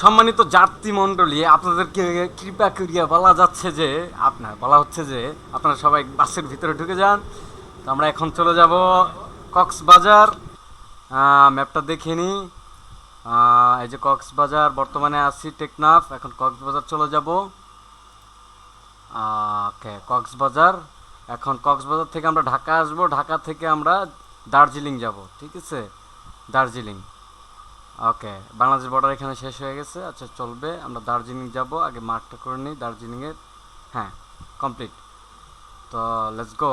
সম্মানিত যাত্রী মণ্ডলী, আপনাদেরকে কৃপা করিয়া বলা যাচ্ছে যে, আপনার বলা হচ্ছে যে, আপনারা সবাই বাসের ভিতরে ঢুকে যান। তো আমরা এখন চলে যাব কক্সবাজার। ম্যাপটা দেখে নিই এই যে কক্সবাজার, বর্তমানে আছি টেকনাফ, এখন কক্সবাজার চলে যাব। ওকে, কক্সবাজার। এখন কক্সবাজার থেকে আমরা ঢাকা আসব। ঢাকা থেকে আমরা দার্জিলিং যাব, ঠিক আছে? দার্জিলিং। ওকে বাংলাদেশ বর্ডার এখানে শেষ হয়ে গেছে। আচ্ছা চলবে। আমরা দার্জিলিং যাব। আগে মার্কটা করে নিই। দার্জিলিংয়ের হ্যাঁ কমপ্লিট তো লেটস গো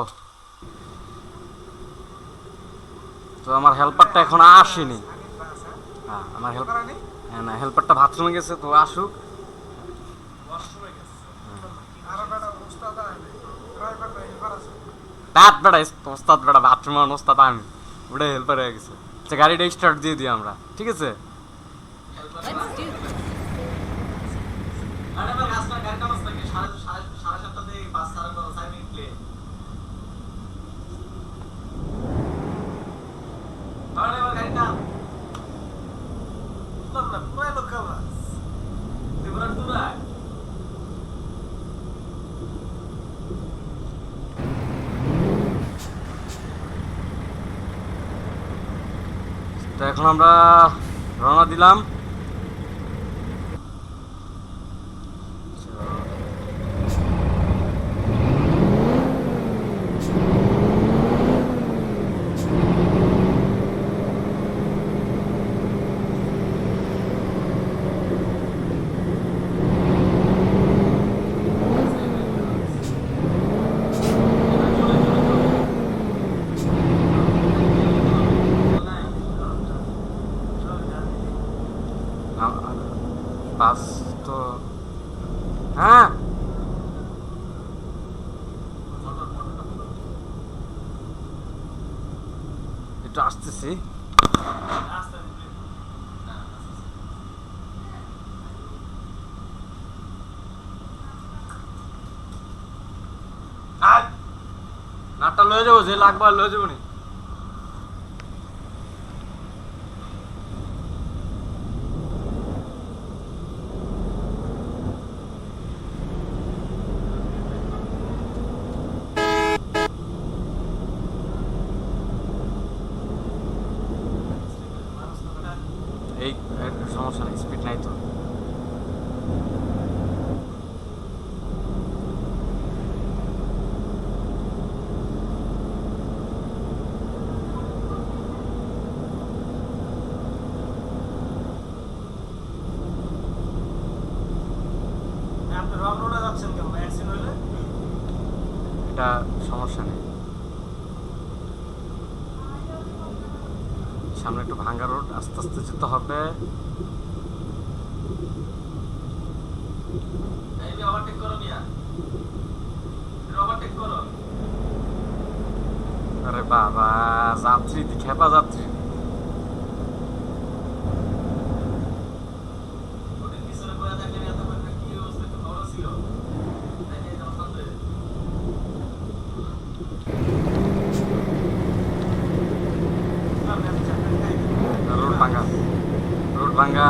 তো, আমার হেল্পারটা এখন আসেনি। হ্যাঁ আমার হেল্প হ্যাঁ না হেল্পারটা বাথরুমে গেছে, তো আসুক। দাঁত বেড়া, ওস্তাদ বাথরুমে ওস্তাদ আমি। ওটাই হেল্পার হয়ে গেছে। আচ্ছা গাড়িটা স্টার্ট দিয়ে দিই আমরা ঠিক আছে? এখন আমরা রওনা দিলাম আ- আ- বাস তো হ্যাঁ একটু আসতেছি নাটটা লয়ে যাব যে লাগবে আর লয়ে যাব নি এই এর সমস্যা নেই স্পিড নাই তো আপনি রং রোডে যাচ্ছেন কেন অ্যাক্সিডেন্ট হইলে এটা সমস্যা নেই সামনে একটু ভাঙ্গা রোড যেতে হবে আরে বাবা যাত্রী খেপা যাত্রী আপনি আপনি চাকরি খাই রোড ভাঙ্গা রোড ভাঙ্গা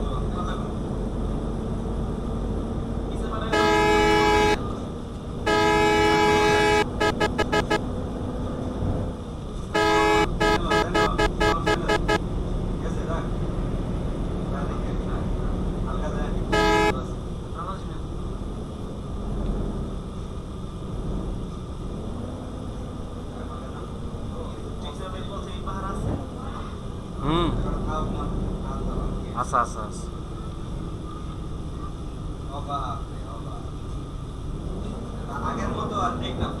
আচ্ছা আচ্ছা আচ্ছা। আগের মতো আর ঠিক নাই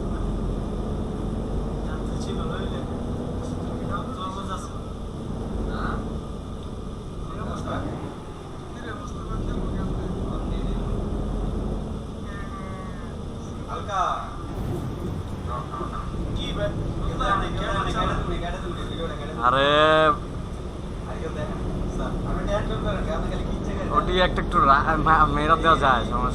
Ma, ma, ma, ma, ma, ma,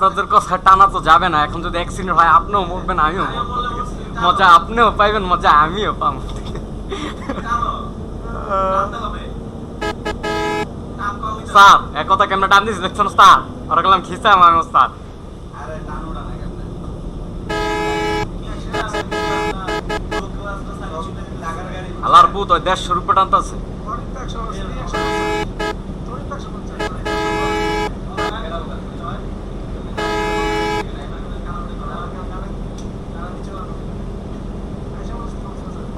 আপনাদের কথা টানা তো যাবে না। এখন যদি অ্যাক্সিডেন্ট হয়, আপনিও মরবেন, আমিও মজা আপনিও পাইবেন, মজা আমিও পাম স্যার, এক কথা কেমন টান দিস দেখছেন স্যার? ওরা গেলাম খিসা আমার স্যার আলার বুত ওই দেড়শো রুপে টানতেছে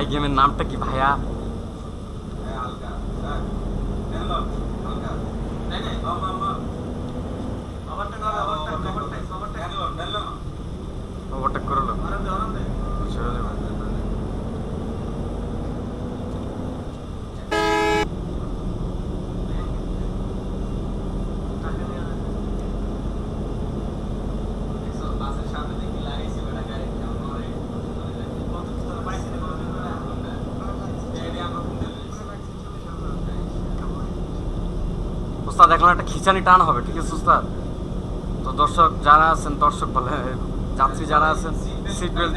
आएगी हमें नाम तक कि भैया। দেখলাম একটা খিচানি টান হবে, ঠিক আছে সুস্থ তো দর্শক যারা আছেন, দর্শক বলে, যাত্রী যারা আছেন সিট বেল্ট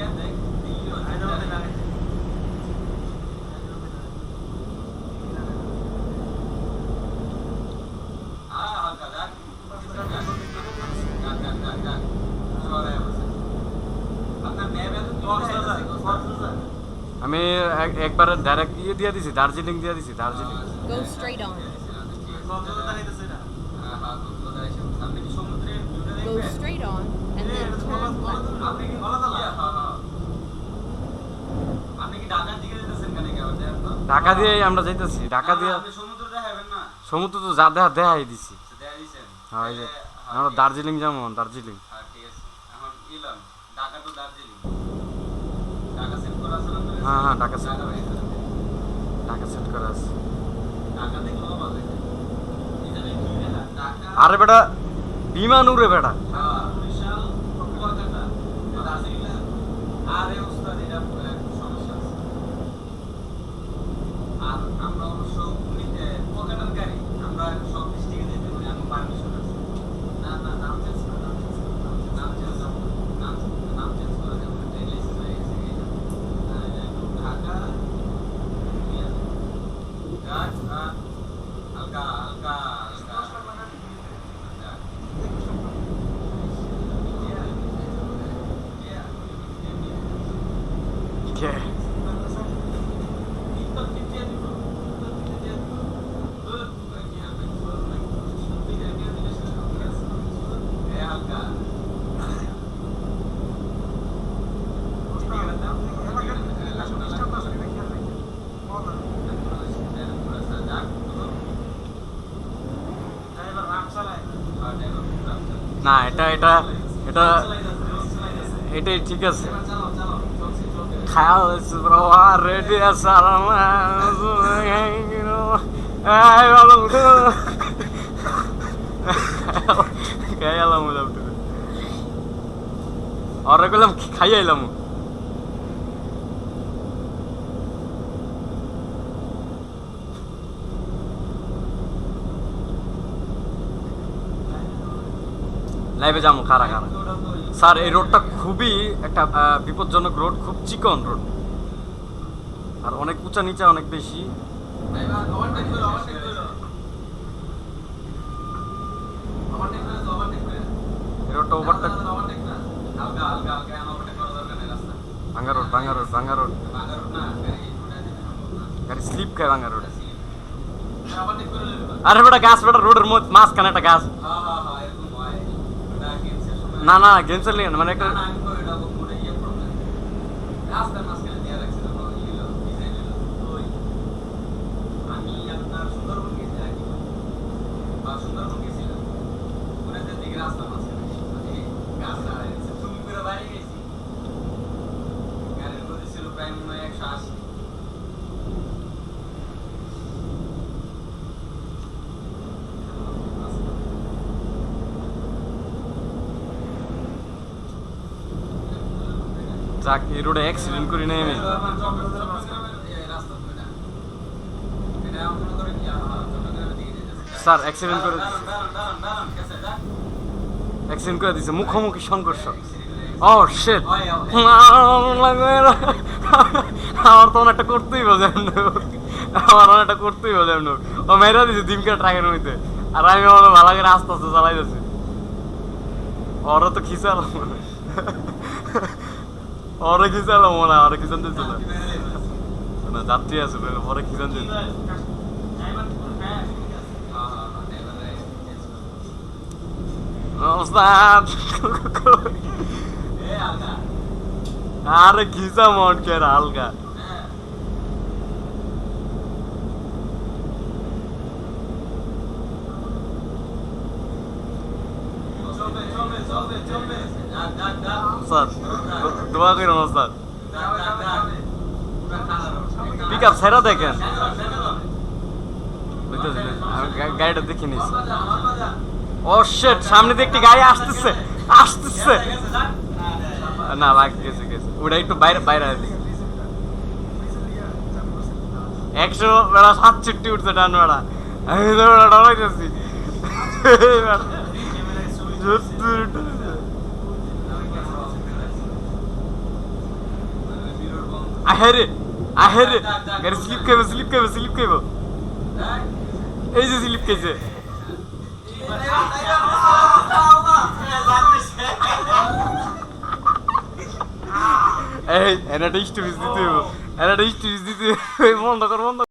আমি এক- একবারে ডাইরেক্ট ইয়ে দিয়ে দিছি দার্জিলিং দিয়ে দিছি Darjeeling Go straight on and then turn left. আবার দেখেন তো? ঢাকা দিয়ে আমরা যাইতেছি ঢাকা দিয়ে সমুদ্র তো যা দেখা দেখাই দিছি আচ্ছা? হ্যাঁ হ্যাঁ, আমরা দার্জিলিং যেমন দার্জিলিং হ্যাঁ, ঠিক আছে। এখন ইলাম, ঢাকা to দার্জিলিং। ঢাকা set করা আছে না আপনার কাছে? হ্যাঁ, হ্যাঁ, set ঢাকা করা। ঢাকা সেট করা আছে। আরে বেটা বিমান উড়ে বেটা। হ্যাঁ। আরে ওস্তাদ, এটা পুরো একটা সমস্যা আছে। আর আমরা অবশ্য উনি- এ, কুয়াকাটার গাড়ি, আমরা সব ডিস্ট্রিক্টে যেতে পারি, আমার permission আছে। না, না, নাম change করো, নাম change করো, নাম change করো, নাম change করো, নাম change করা যাবে না, train license হয়ে গেছে, এই যে। হ্যাঁ, এটা একটু ঢাকা, ঠিক আছে। গাছ, আর হালকা, হালকা, হালকা। আচ্ছা। চালায় না এটা এটা এটা এটাই ঠিক আছে। Halis provar diye sarmaz Ay oğlum Kaya lan bu laptop Ara kolam kaya lan bu Live jamu kara kara. Sir, এই রোডটা খুবই একটা বিপজ্জনক রোড, খুব চিকন রোড। আর অনেক উঁচা নিচা, অনেক বেশি। রোডটা স্লিপ খায় আরে বেটা গাছ বেটা, রোডের মাঝখানে একটা গাছ হ্যাঁ হ্যাঁ হ্যাঁ এরকম হয় ওটা গেমসের সময় না না ক্যান্সেল নিয়ে মানে একটা আমি ইয়ে ইয়ে আপনার সুন্দরবন গেছি বা সুন্দরবন গেছিলাম ওখানে যে দিকে রাস্তার মাঝখানে মানে গাছ লাগাইছে তুমি করে বাড়ি গেছি গাড়ির গতি ছিল প্রায় মনে হয় একশো আশি রোডে অ্যাক্সিডেন্ট করি নাই আমি স্যার অ্যাক্সিডেন্ট করে অ্যাক্সিডেন্ট করে দিছে মুখোমুখি সংঘর্ষ ও শেট আমার তো একটা করতেই বোঝে আমার একটা করতেই বোঝে ও মেরা দিছে দিমকা ট্রাকের মধ্যে আর আমি আমার ভালো করে আস্তে আস্তে চালাই যাচ্ছি ওরা তো খিসালাম ওরা খিসালাম মনে হয় ওরা খিসান দিচ্ছে না, যাত্রী আছে ঠিক আছে ওস্তাদ! আরে খিসা মন কে হালকা? ওস্তাদ! দোয়া করেন ওস্তাদ পিক আপ সেরা দেখেন গাড়িটা দেখে নিছি ও শিট সামনে দিয়ে একটি গাড়ি আসতেছে আসতেছে। না লাগ গেছে গেছে। ওটা একটু বাইরে বাইরে একশো বেড়া সাতষট্টি উঠছে ডান বেড়া। আমি তো বেড়া। ডরাইতেছি সত্তর উঠেছে। আহেরে আহেরে গাড়ি স্লিপ খাইব স্লিপ খাইব স্লিপ খাইব এই যে স্লিপ খাইছে এই এনাটা স্টপিস দিতে হইব এটা স্টিচ দিতে বন্ধ কর বন্ধ।